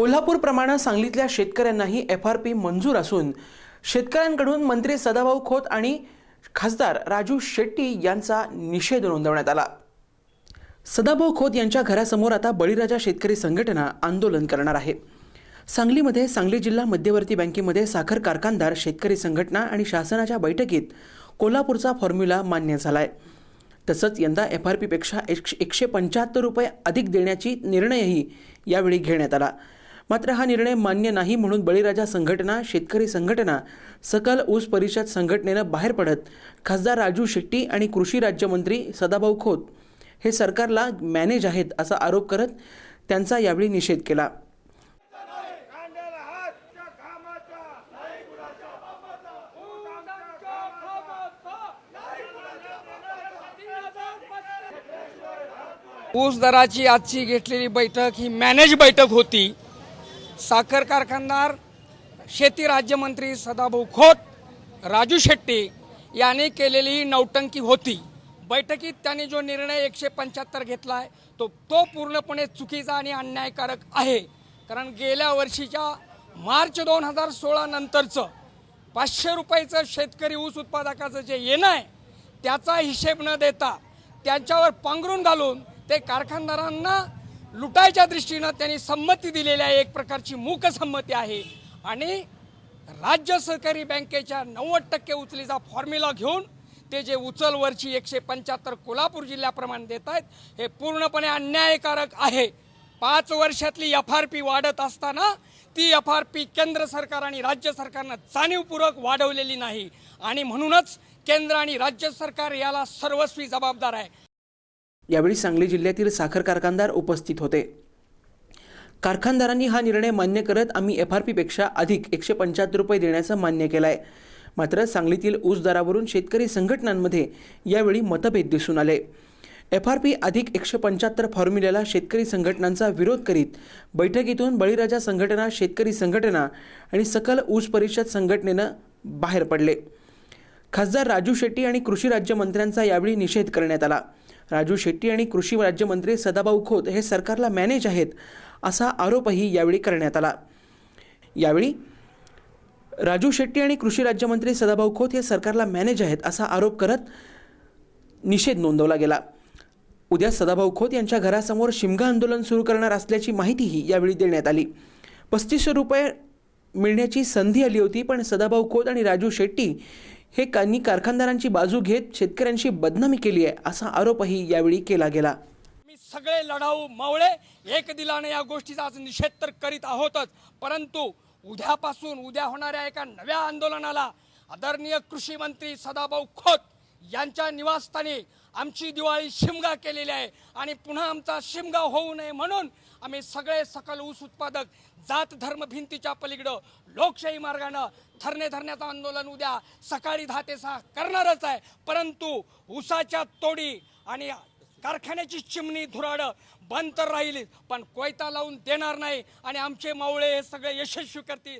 कोल्हापूरप्रमाणे सांगलीतल्या शेतकऱ्यांनाही F R P मंजूर असून शेतकऱ्यांकडून मंत्री सदाभाऊ खोत आणि खासदार राजू शेट्टी यांचा निषेध नोंदवण्यात आला. सदाभाऊ खोत यांच्या घरासमोर आता बळीराजा शेतकरी संघटना आंदोलन करणार आहे. सांगलीमध्ये सांगली जिल्हा मध्यवर्ती बँकेमध्ये साखर कारखानदार शेतकरी संघटना आणि शासनाच्या बैठकीत कोल्हापूरचा फॉर्म्युला मान्य झाला आहे तसंच यंदा एफ आर पीपेक्षा एकशे एकशे पंच्याहत्तर रुपये अधिक देण्याची निर्णयही यावेळी घेण्यात आला. मात्र हा निर्णय मान्य नाही म्हणून बळीराजा संघटना शेतकरी संघटना सकल ऊस परिषद संघटनेनं बाहेर पडत खासदार राजू शेट्टी आणि कृषी राज्यमंत्री सदाभाऊ खोत हे सरकारला मॅनेज आहेत असा आरोप करत त्यांचा यावेळी निषेध केला. ऊस दराची आजची घेतलेली बैठक ही मॅनेज बैठक होती. साखर कारखानदार शेती राज्यमंत्री सदाभाऊ खोत राजू शेट्टी यांनी केलेली ही नौटंकी होती. बैठकीत त्यांनी जो निर्णय एकशे पंच्याहत्तर घेतला आहे तो तो पूर्णपणे चुकीचा आणि अन्यायकारक आहे. कारण गेल्या वर्षीच्या मार्च दोन हजार सोळा नंतरचं पाचशे रुपयाचं शेतकरी ऊस उत्पादकाचं जे येणं आहे त्याचा हिशेब न देता त्यांच्यावर पांघरून घालून ते कारखानदारांना लुटायच्या दृष्टीनं त्यांनी संमती दिलेली आहे. एक प्रकारची मूक संमती आहे. आणि राज्य सहकारी बँकेच्या नव्वद टक्के उचलीचा फॉर्म्युला घेऊन ते जे उचलवरची एकशे पंच्याहत्तर कोल्हापूर जिल्ह्याप्रमाणे देत आहेत हे पूर्णपणे अन्यायकारक आहे. पाच वर्षातली एफ आर पी वाढत असताना ती एफ आर पी केंद्र सरकार आणि राज्य सरकारनं जाणीवपूर्वक वाढवलेली नाही. आणि म्हणूनच केंद्र आणि राज्य सरकार याला सर्वस्वी जबाबदार आहे. यावेळी सांगली जिल्ह्यातील साखर कारखानदार उपस्थित होते. कारखानदारांनी हा निर्णय मान्य करत आम्ही एफ आर पीपेक्षा अधिक एकशे पंच्याहत्तर रुपये देण्याचं मान्य केलं आहे मात्र सांगलीतील ऊस दरावरून शेतकरी संघटनांमध्ये यावेळी मतभेद दिसून आले. एफ आर पी अधिक एकशे पंच्याहत्तर फॉर्म्युल्याला शेतकरी संघटनांचा विरोध करीत बैठकीतून बळीराजा संघटना शेतकरी संघटना आणि सकल ऊस परिषद संघटनेनं बाहेर पडले. खासदार राजू शेट्टी आणि कृषी राज्यमंत्र्यांचा यावेळी निषेध करण्यात आला. राजू शेट्टी आणि कृषी राज्यमंत्री सदाभाऊ खोत हे सरकारला मॅनेज आहेत असा आरोपही यावेळी करण्यात आला. यावेळी राजू शेट्टी आणि कृषी राज्यमंत्री सदाभाऊ खोत हे सरकारला मॅनेज आहेत असा आरोप करत निषेध नोंदवला गेला. उद्या सदाभाऊ खोत यांच्या घरासमोर शिमगा आंदोलन सुरू करणार असल्याची माहितीही यावेळी देण्यात आली. पस्तीसशे रुपये मिळण्याची संधी आली होती पण सदाभाऊ खोत आणि राजू शेट्टी हे कांनी कारखानदारांची बाजू घेत शेतकऱ्यांशी बदनामी केली आहे असा आरोपही यावेळी केला गेला. मी सगळे लढाऊ मावळे एक दिलाने या गोष्टीचा आज निषेध तर करीत आहोतच. परंतु उद्यापासून उद्या होणाऱ्या एका नव्या आंदोलनाला आदरणीय कृषी मंत्री सदाभाऊ खोत यांच्या निवासस्थानी आमची दिवाळी शिमगा केलेली आहे आणि पुन्हा आमचा शिमगा होऊ नये म्हणून आम्ही सगळे सकल ऊस उत्पादक जात धर्म भिंतीच्या पलीकडं लोकशाही मार्गानं धरणे धरण्याचं आंदोलन उद्या सकाळी दहा ते सहा करणारच आहे. परंतु ऊसाच्या तोडी आणि कारखान्याची चिमणी धुराडं बंद तर राहील पण कोयता लावून देणार नाही आणि आमचे मावळे हे सगळे यशस्वी करतील.